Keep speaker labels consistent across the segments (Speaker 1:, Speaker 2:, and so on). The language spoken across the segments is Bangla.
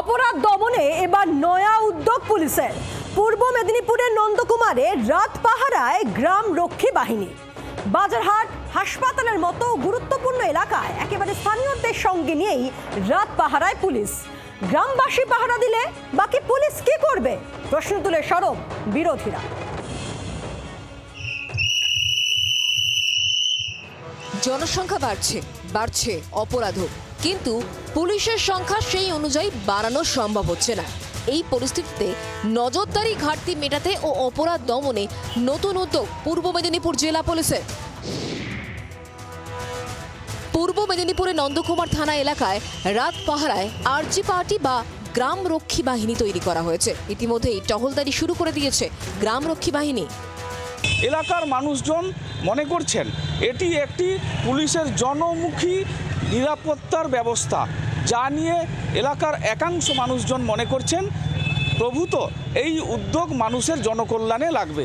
Speaker 1: অপরাধ দমনে এবার নয়া উদ্যোগ পুলিশের। পূর্ব মেদিনীপুরের নন্দকুমারে রাত পাহারায় গ্রাম রক্ষী বাহিনী। বাজারহাট হাসপাতালের মতো গুরুত্বপূর্ণ এলাকায় একেবারে স্থানীয়দের সঙ্গে নিয়েই রাত পাহারায় পুলিশ। গ্রামবাসী পাহারা দিলে বাকি পুলিশ কি করবে? প্রশ্ন তুলে সরব বিরোধীরা।
Speaker 2: জনসংখ্যা বাড়ছে বাড়ছে অপরাধও। কিন্তু পুলিশের সংখ্যা সেই অনুযায়ী বাড়ানো সম্ভব হচ্ছে না। এই পরিস্থিতিতে নজরদারি ঘাটতি মেটাতে ও অপরাধ দমনে নতুন উদ্যোগ পূর্ব মেদিনীপুর জেলা পুলিশের। পূর্ব মেদিনীপুরে নন্দকুমার থানা এলাকায় রাত পাহারায় আরজি পার্টি বা গ্রাম রক্ষী বাহিনী তৈরি করা হয়েছে। ইতিমধ্যেই টহলদারি শুরু করে দিয়েছে গ্রাম রক্ষী বাহিনী।
Speaker 3: এলাকার মানুষজন মনে করছেন, এটি একটি পুলিশের জনমুখী নিরাপত্তার ব্যবস্থা, যা নিয়ে এলাকার একাংশ মানুষজন মনে করছেন প্রভূত এই উদ্যোগ মানুষের জনকল্যাণে লাগবে।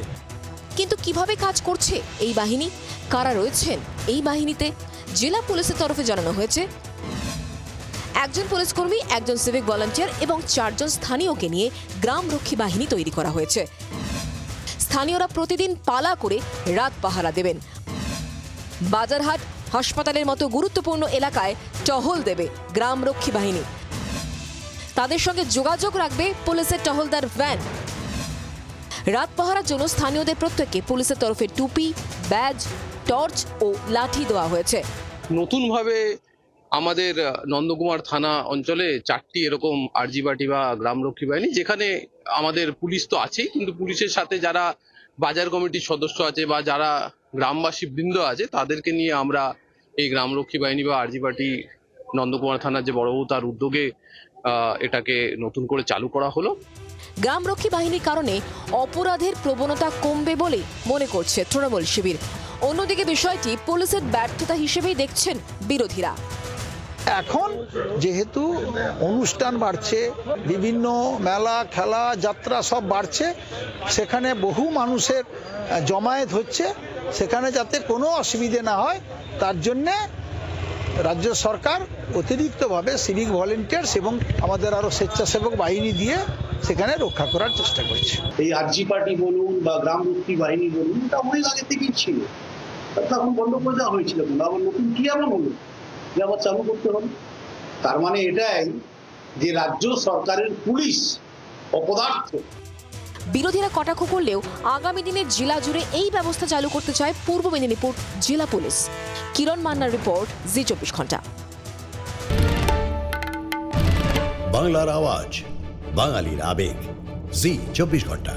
Speaker 2: কিন্তু কীভাবে কাজ করছে এই বাহিনী? কারা রয়েছেন এই বাহিনীতে? জেলা পুলিশের তরফে জানানো হয়েছে। একজন পুলিশ কর্মী একজন সিভিক ভলান্টিয়ার এবং চারজন স্থানীয়কে নিয়ে গ্রাম রক্ষী বাহিনী তৈরি করা হয়েছে। স্থানীয়রা প্রতিদিন পালা করে রাত পাহারা দেবেন। বাজারহাট হাসপাতালের মতো গুরুত্বপূর্ণ এলাকায় টহল দেবে গ্রাম রক্ষী বাহিনী। তাদের সঙ্গে যোগাযোগ রাখবে পুলিশের টহলদার ভ্যান। রাত পাহারার জন্য স্থানীয়দের প্রত্যেককে পুলিশের তরফে টুপি, ব্যাজ, টর্চ ও লাঠি দেওয়া হয়েছে।
Speaker 4: নতুনভাবে আমাদের নন্দকুমার থানা অঞ্চলে চারটি এরকম আরজি বাটি বা গ্রামরক্ষী বাহিনী, যেখানে আমাদের পুলিশ তো আছেই, কিন্তু পুলিশের সাথে যারা বাজার কমিটির সদস্য আছে বা যারা গ্রামবাসী বৃন্দ আছে তাদেরকে নিয়ে আমরা এই গ্রামরক্ষী বাহিনী বা আরজি বাটি নন্দকুমার থানার যে বড়বাবু তার উদ্যোগে এটাকে নতুন করে চালু করা হলো।
Speaker 2: গ্রামরক্ষী বাহিনীর কারণে অপরাধের প্রবণতা কমবে বলে মনে করছে তৃণমূল শিবির। অন্যদিকে বিষয়টি পুলিশের ব্যর্থতা হিসেবেই দেখছেন বিরোধীরা।
Speaker 5: এখন যেহেতু অনুষ্ঠান বাড়ছে বিভিন্ন মেলা খেলা যাত্রা সব বাড়ছে সেখানে বহু মানুষের জমায়েত হচ্ছে। সেখানে যাতে কোনো অসুবিধে না হয়, তার জন্যে রাজ্য সরকার অতিরিক্তভাবে সিভিক ভলেন্টিয়ার্স এবং আমাদের আরও স্বেচ্ছাসেবক বাহিনী দিয়ে সেখানে রক্ষা করার চেষ্টা করছে।
Speaker 6: এই আরজি পার্টি বলুন বা গ্রাম রক্ষী বাহিনী বলুন, এটা অনেক আগে থেকেই ছিল। তা তখন বন্ধ করে দেওয়া হয়েছিল আবার নতুন কি এমন হলো? যে আবার চালু করতে হবে। তার মানে এটাই যে রাজ্য সরকারের পুলিশ অপদার্থ
Speaker 2: বিরোধীরা কটাক্ষ করলেও আগামী দিনে জেলা জুড়ে এই ব্যবস্থা চালু করতে চায় পূর্ব মেদিনীপুর জেলা পুলিশ। কিরণ মান্নার রিপোর্ট, জি চব্বিশ ঘণ্টা।
Speaker 7: বাংলার আওয়াজ, বাঙালির আবেগ, জি চব্বিশ ঘণ্টা।